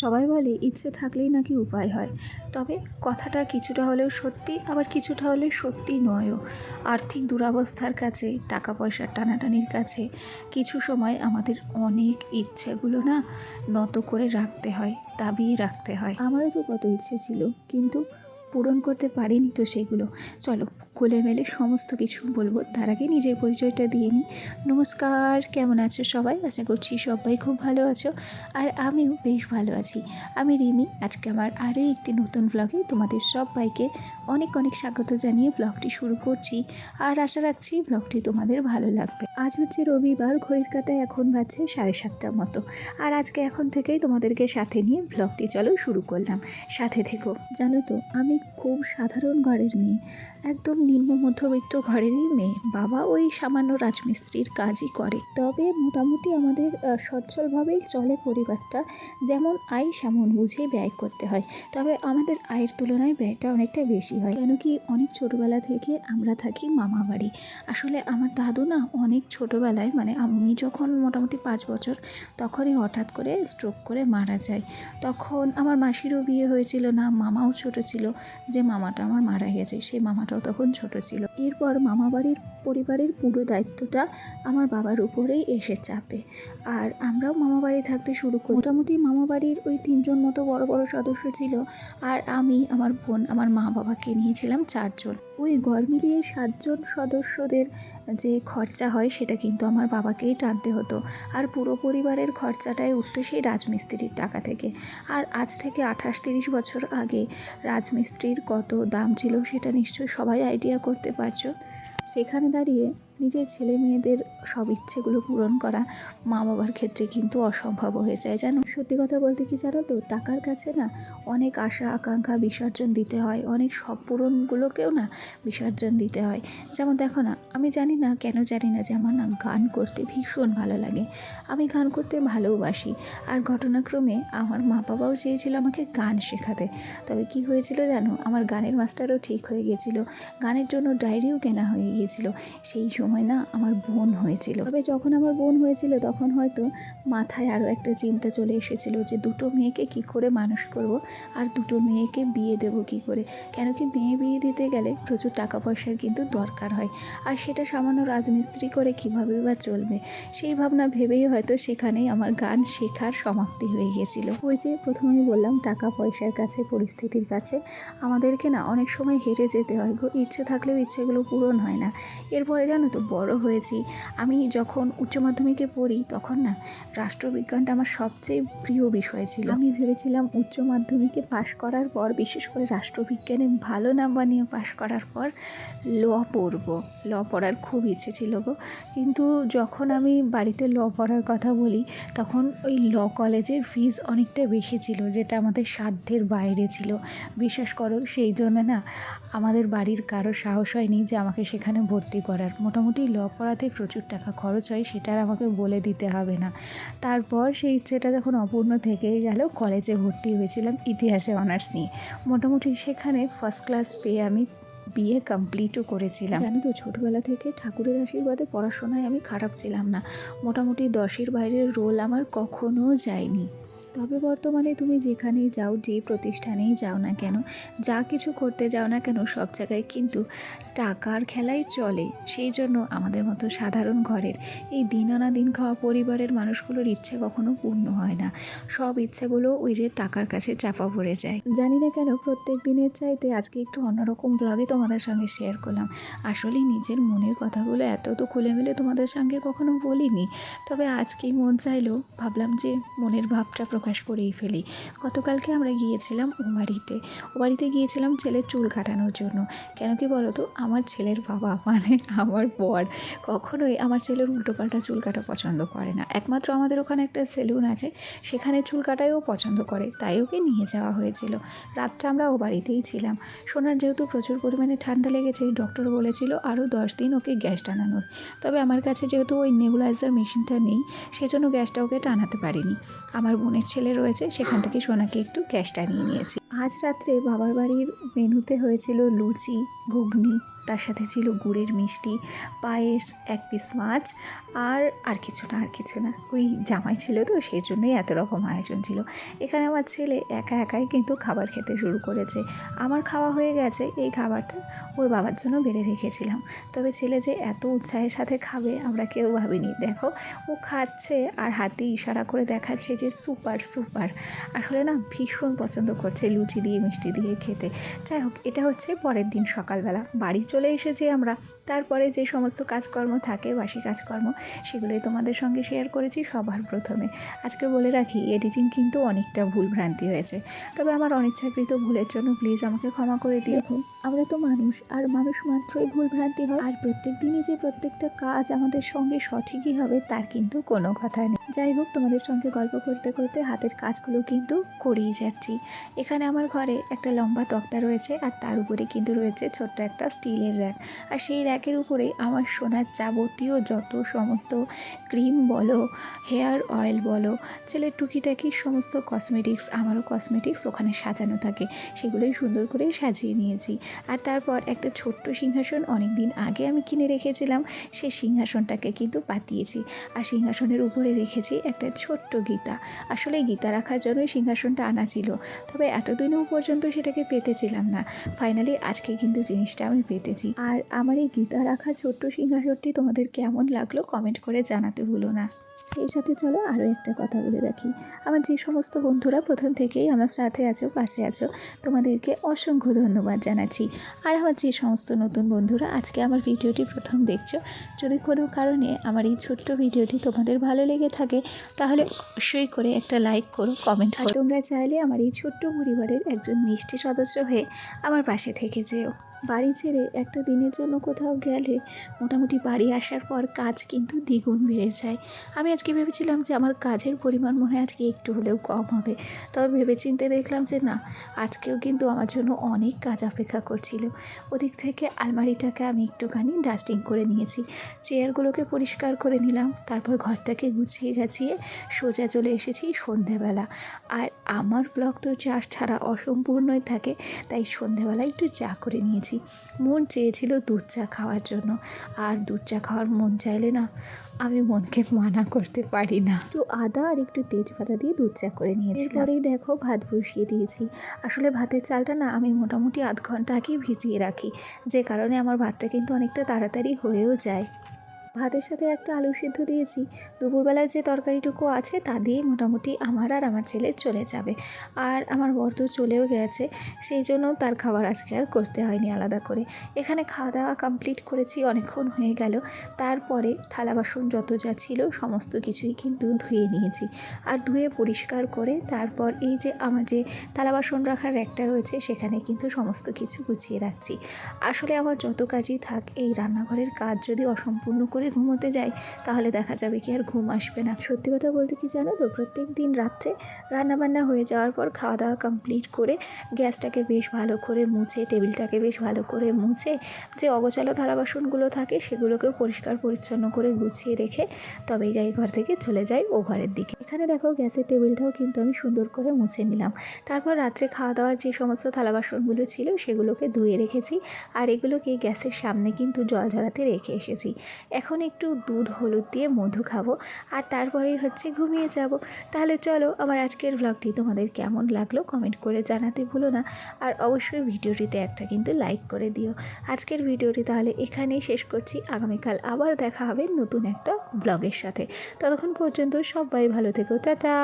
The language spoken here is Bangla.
সবাই বলে, ইচ্ছে থাকলেই নাকি উপায় হয়। তবে কথাটা কিছুটা হলেও সত্যি, আবার কিছুটা হলেও সত্যি নয়ও। আর্থিক দুরবস্থার কাছে টাকা পয়সার টানাটানির কাছে কিছু সময় আমাদের অনেক ইচ্ছেগুলো না নত করে রাখতে হয়, দাবিয়ে রাখতে হয়। আমারও তো কত ইচ্ছে ছিল, কিন্তু পূরণ করতে পারিনি তো সেগুলো। চলো মেলে সমস্ত কিছু বলব। তার আগে নিজের পরিচয়টা দিয়ে নিই। নমস্কার, কেমন আছো সবাই? আশা করছি সবাই খুব ভালো আছো। আর আমিও বেশ ভালো আছি। আমি রিমি। আজকে আমার আরও একটি নতুন ব্লগে তোমাদের সবাইকে অনেক অনেক স্বাগত জানিয়ে ব্লগটি শুরু করছি। আর আশা রাখছি ব্লগটি তোমাদের ভালো লাগবে। আজ হচ্ছে রবিবার, ঘড়ির কাটায় এখন বাজছে সাড়ে সাতটার মতো। আর আজকে এখন থেকেই তোমাদেরকে সাথে নিয়ে ব্লগটি চলো শুরু করলাম। সাথে থেকো। জানো তো, আমি খুব সাধারণ ঘরের মেয়ে। একদম নিম্ন মধ্যবিত্ত ঘরেরই মেয়ে। বাবা ওই সামান্য রাজমিস্ত্রির কাজই করে। তবে মোটামুটি আমাদের সচ্ছলভাবেই চলে পরিবারটা। যেমন আয় সেমন বুঝে ব্যয় করতে হয়। তবে আমাদের আয়ের তুলনায় ব্যয়টা অনেকটা বেশি হয়। কেন কি অনেক ছোটোবেলা থেকে আমরা থাকি মামা বাড়ি। আসলে আমার দাদু না অনেক ছোটোবেলায় মানে আমি যখন মোটামুটি পাঁচ বছর, তখনই হঠাৎ করে স্ট্রোক করে মারা যায়। তখন আমার মাসিরও বিয়ে হয়েছিল না, মামাও ছোট ছিল। যে মামাটা আমার মারা গেছে, সেই মামাটাও তখন ছোট ছিল। এরপর মামা বাড়ির পরিবারের পুরো দায়িত্বটা আমার বাবার উপরেই এসে চাপে। আর আমরাও মামা বাড়ি থাকতে শুরু করি। মোটামুটি মামা বাড়ির ওই তিনজন মতো বড় বড় সদস্য ছিল। আর আমি, আমার বোন, আমার মা বাবাকে নিয়েছিলাম চারজন। ওই ঘর মিলিয়ে সাতজন সদস্যদের যে খরচা হয়, সেটা কিন্তু আমার বাবাকেই টানতে হতো। আর পুরো পরিবারের খরচাটাই উঠতো সেই রাজমিস্ত্রির টাকা থেকে। আর আজ থেকে আঠাশ তিরিশ বছর আগে রাজমিস্ত্রির কত দাম ছিল, সেটা নিশ্চয়ই সবাই আইডিয়া করতে পারছ। সেখানে দাঁড়িয়ে নিজের ছেলে মেয়েদের সব ইচ্ছেগুলো পূরণ করা মা বাবার ক্ষেত্রে কিন্তু অসম্ভব হয়ে যায়, জানো? সত্যি কথা বলতে কি জানো তো? টাকার কাছে না অনেক আশা, আকাঙ্ক্ষা, বিসর্জন দিতে হয়। অনেক সব পূরণগুলোকেও না বিসর্জন দিতে হয়। যেমন দেখো না, আমি জানি না, কেন জানি না যে আমার না গান করতে ভীষণ ভালো লাগে। আমি গান করতে ভালোবাসি। আর ঘটনাক্রমে আমার মা বাবাও চেয়েছিল আমাকে গান শেখাতে। তবে কি হয়েছিল জানো? আমার গানের মাস্টারও ঠিক হয়ে গেছিল। গানের জন্য ডায়েরিও কেনা হয়ে গিয়েছিল সেই সময় না আমার বোন হয়েছিল। তবে যখন আমার বোন হয়েছিল, তখন হয়তো মাথায় আরও একটা চিন্তা চলে এসেছিল যে দুটো মেয়েকে কি করে মানুষ করব আর দুটো মেয়েকে বিয়ে দেব কি করে? কেন কি মেয়ে বিয়ে দিতে গেলে প্রচুর টাকা পয়সার কিন্তু দরকার হয়। আর সেটা সামান্য রাজমিস্ত্রি করে কীভাবে বা চলবে? সেই ভাবনা ভেবেই হয়তো সেখানেই আমার গান শেখার সমাপ্তি হয়ে গিয়েছিল। ওই যে প্রথমেই বললাম টাকা পয়সার কাছে, পরিস্থিতির কাছে আমাদেরকে না অনেক সময় হেরে যেতে হয় গো। ইচ্ছে থাকলেও ইচ্ছেগুলো পূরণ হয় না। এরপরে জানো তো বড় হয়েছি। আমি যখন উচ্চ মাধ্যমিকে পড়ি তখন না রাষ্ট্রবিজ্ঞানটা আমার সবচেয়ে প্রিয় বিষয় ছিল। আমি ভেবেছিলাম উচ্চ মাধ্যমিকে পাশ করার পর, বিশেষ করে রাষ্ট্রবিজ্ঞানে ভালো নাম্বার নিয়ে পাশ করার পর, ল পড়ব। ল পড়ার খুব ইচ্ছে ছিল গো। কিন্তু যখন আমি বাড়িতে ল পড়ার কথা বলি, তখন ওই ল কলেজের ফিজ অনেকটা বেশি ছিল, যেটা আমাদের সাধ্যের বাইরে ছিল। বিশ্বাস করো, সেই জন্য না আমাদের বাড়ির কারও সাহস হয়নি যে আমাকে সেখানে ভর্তি করার। মোটামুটি ল পড়াতে প্রচুর টাকা খরচ হয়, সেটা আর আমাকে বলে দিতে হবে না। তারপর সেই ইচ্ছেটা যখন অপূর্ণ থেকেই গেল, কলেজে ভর্তি হয়েছিলাম ইতিহাসে অনার্স নিয়ে। মোটামুটি সেখানে ফার্স্ট ক্লাস পেয়ে আমি বিএ কমপ্লিটও করেছিলাম। জানো তো, ছোটোবেলা থেকে ঠাকুরের আশীর্বাদে পড়াশোনায় আমি খারাপ ছিলাম না। মোটামুটি দশের বাইরের রোল আমার কখনো যায়নি। তবে বর্তমানে তুমি যেখানেই যাও, যে প্রতিষ্ঠানেই যাও না কেন, যা কিছু করতে যাও না কেন, সব জায়গায় কিন্তু টাকার খেলাই চলে। সেই জন্য আমাদের মতো সাধারণ ঘরের এই দিন আনা দিন খাওয়া পরিবারের মানুষগুলোর ইচ্ছে কখনো পূর্ণ হয় না। সব ইচ্ছেগুলো ওই যে টাকার কাছে চাপা পড়ে যায়। জানি না কেন, প্রত্যেক দিনের চাইতে আজকে একটু অন্যরকম ব্লগে তোমাদের সঙ্গে শেয়ার করলাম। আসলে নিজের মনের কথাগুলো এত তো খুলে মেলে তোমাদের সঙ্গে কখনো বলিনি। তবে আজকেই মন চাইলো, ভাবলাম যে মনের ভাবটা প্রকাশ করেই ফেলি। গতকালকে আমরা গিয়েছিলাম ও বাড়িতে ও বাড়িতে গিয়েছিলাম ছেলের চুল কাটানোর জন্য। কেন কি বলো তো আমার ছেলের বাবা মানে আমার বর কখনোই আমার ছেলের উল্টোপাল্টা চুল কাটা পছন্দ করে না। একমাত্র আমাদের ওখানে একটা সেলুন আছে, সেখানে চুল কাটাইও পছন্দ করে, তাই ওকে নিয়ে যাওয়া হয়েছিল। রাতটা আমরা ও বাড়িতেই ছিলাম। সোনার যেহেতু প্রচুর পরিমাণে ঠান্ডা লেগেছে ডক্টর বলেছিল আরও দশ দিন ওকে গ্যাস টানানোর। তবে আমার কাছে যেহেতু ওই নেবুলাইজার মেশিনটা নেই, সেজন্য গ্যাসটা ওকে টানাতে পারিনি। আমার বোনের ছেলে রয়েছে সেখান থেকে সোনাকে একটু ক্যাশটা নিয়ে নিয়েছি। আজ রাত্রে বাবার বাড়ির মেনুতে হয়েছিল লুচি, ঘুগনি, তার সাথে ছিল গুড়ের মিষ্টি, পায়েস, এক পিস মাছ আর আর কিছু না, আর কিছু না। ওই জামাই ছিল তো সেই জন্যই এত রকম আয়োজন ছিল। এখানে আমার ছেলে একা একাই কিন্তু খাবার খেতে শুরু করেছে। আমার খাওয়া হয়ে গেছে, এই খাবারটা ওর বাবার জন্য বেড়ে রেখেছিলাম। তবে ছেলে যে এত উৎসাহের সাথে খাবে, আমরা কেউ ভাবিনি। দেখো, ও খাচ্ছে আর হাতে ইশারা করে দেখাচ্ছে যে সুপার সুপার। আসলে না, ভীষণ পছন্দ করছে লুচি দিয়ে, মিষ্টি দিয়ে খেতে। যাই হোক, এটা হচ্ছে পরের দিন সকালবেলা। বাড়ি চলে এসেছি আমরা। তারপরে যে সমস্ত কাজকর্ম থাকে, বাসি কাজকর্ম, সেগুলোই তোমাদের সঙ্গে শেয়ার করেছি সবার প্রথমে। আজকে বলে রাখি এডিটিং কিন্তু অনেকটা ভুল ভ্রান্তি হয়েছে। তবে আমার অনিচ্ছাকৃত ভুলের জন্য প্লিজ আমাকে ক্ষমা করে দিও। আমরা তো মানুষ, আর মানুষ মাত্রই ভুল ভ্রান্তি হয়। আর প্রত্যেক দিনই যে প্রত্যেকটা কাজ আমাদের সঙ্গে সঠিকই হবে, তার কিন্তু কোনো কথা নেই। যাই হোক, তোমাদের সঙ্গে গল্প করতে করতে হাতের কাজগুলো কিন্তু করেই যাচ্ছি। এখানে আমার ঘরে একটা লম্বা তক্তা রয়েছে, আর তার উপরে কিন্তু রয়েছে ছোট্ট একটা স্টিলের র্যাক। আর সেই র্যাকের উপরে আমার সোনার যাবতীয় যত সমস্ত ক্রিম বলো, হেয়ার অয়েল বলো, ছেলের টুকিটাকি সমস্ত কসমেটিক্স, আমারও কসমেটিক্স ওখানে সাজানো থাকে। সেগুলোই সুন্দর করে সাজিয়ে নিয়েছি। আর তারপর একটা ছোট্ট সিংহাসন অনেক দিন আগে আমি কিনে রেখেছিলাম, সেই সিংহাসনটাকে কিন্তু পাতিয়েছি। আর সিংহাসনের উপরে রেখেছি একটা ছোট্ট গীতা। আসলে গীতা রাখার জন্যই সিংহাসনটা আনা ছিল, তবে এতদিনও পর্যন্ত সেটাকে পেতেছিলাম না। ফাইনালি আজকে কিন্তু জিনিসটা আমি পেতেছি। আর আমার এই গীতা রাখা ছোট্ট সিংহাসনটি তোমাদের কেমন লাগল কমেন্ট করে জানাতে ভুলো না। সেই সাথে চলো আরও একটা কথা বলে রাখি। আমার যে সমস্ত বন্ধুরা প্রথম থেকেই আমার সাথে আছো, পাশে আছো, তোমাদেরকে অসংখ্য ধন্যবাদ জানাচ্ছি। আর আমার যে সমস্ত নতুন বন্ধুরা আজকে আমার ভিডিওটি প্রথম দেখছ, যদি কোনো কারণে আমার এই ছোট্ট ভিডিওটি তোমাদের ভালো লেগে থাকে, তাহলে অবশ্যই করে একটা লাইক করো, কমেন্ট করো। তোমরা চাইলে আমার এই ছোট্ট পরিবারের একজন মিষ্টি সদস্য হয়ে আমার পাশে থেকে যেও। বাড়ি ছেড়ে একটা দিনের জন্য কোথাও গেলে মোটামুটি বাড়ি আসার পর কাজ কিন্তু দ্বিগুণ বেড়ে যায়। আমি আজকে ভেবেছিলাম যে আমার কাজের পরিমাণ মনে হয় আজকে একটু হলেও কম হবে। তবে ভেবেচিন্তে দেখলাম যে না, আজকেও কিন্তু আমার জন্য অনেক কাজ অপেক্ষা করছিল। ওদিক থেকে আলমারিটাকে আমি একটুখানি ডাস্টিং করে নিয়েছি। চেয়ারগুলোকে পরিষ্কার করে নিলাম, তারপর ঘরটাকে গুছিয়ে গাছিয়ে সোজা চলে এসেছি সন্ধেবেলা। আর আমার ব্লগ তো চা ছাড়া অসম্পূর্ণই থাকে, তাই সন্ধেবেলা একটু চা করে নিয়েছি। মন চেয়েছিল দুধ চা খাওয়ার জন্য। আর দুধ চা খাওয়ার মন চাইলে না, আমি মনকে মানা করতে পারি না। তো আদা আর একটু তেজপাতা দিয়ে দুধ চা করে নিয়েছি পরেই দেখো ভাত বসিয়ে দিয়েছি। আসলে ভাতের চালটা না, আমি মোটামুটি আধ ঘণ্টা আগে ভিজিয়ে রাখি। যে কারণে আমার ভাতটা কিন্তু অনেকটা তাড়াতাড়ি হয়েও যায়। ভাতের সাথে একটা আলু সিদ্ধ দিয়েছি। দুপুরবেলার যে তরকারিটুকু আছে তা দিয়ে মোটামুটি আমার আর আমার ছেলে চলে যাবে। আর আমার বর তো চলেও গেছে, সেই জন্য তার খাবার আজকে আর করতে হয়নি আলাদা করে। এখানে খাওয়া দাওয়া কমপ্লিট করেছি, অনেকক্ষণ হয়ে গেল। তারপরে থালা বাসন যত যা ছিল সমস্ত কিছুই কিন্তু ধুয়ে নিয়েছি। আর ধুয়ে পরিষ্কার করে তারপর এই যে আমার যে থালা বাসন রাখার র্যাকটা রয়েছে, সেখানে কিন্তু সমস্ত কিছু গুছিয়ে রাখছি। আসলে আমার যত কাজই থাক, এই রান্নাঘরের কাজ যদি অসম্পূর্ণ করে ঘুমোতে যাই, তাহলে দেখা যাবে কি আর ঘুম আসবে না। সত্যি কথা বলতে কি জানো তো, প্রত্যেক দিন রাত্রে রান্নাবান্না হয়ে যাওয়ার পর খাওয়া দাওয়া কমপ্লিট করে গ্যাসটাকে বেশ ভালো করে মুছে, টেবিলটাকে বেশ ভালো করে মুছে, যে অগোছালো থালা বাসনগুলো থাকে সেগুলোকেও পরিষ্কার পরিচ্ছন্ন করে গুছিয়ে রেখে তবেই গাই ঘর থেকে চলে যাই ও ঘরের দিকে। এখানে দেখো গ্যাসের টেবিলটাও কিন্তু আমি সুন্দর করে মুছে নিলাম। তারপর রাত্রে খাওয়া দাওয়ার যে সমস্ত থালা বাসনগুলো ছিল সেগুলোকে ধুয়ে রেখেছি, আর এগুলোকে গ্যাসের সামনে কিন্তু জল ঝরাতে রেখে এসেছি। এখন একটু দুধ, হলুদ দিয়ে মধু খাব আর তারপরেই হচ্ছে ঘুমিয়ে যাব। তাহলে চলো আমার আজকের ব্লগটি তোমাদের কেমন লাগল কমেন্ট করে জানাতে ভুলো না। আর অবশ্যই ভিডিওটিতে একটা কিন্তু লাইক করে দিও। আজকের ভিডিওটি তাহলে এখানেই শেষ করছি। আগামীকাল আবার দেখা হবে নতুন একটা ব্লগের সাথে। ততক্ষণ পর্যন্ত সবাই ভালো থেকো। টাটা!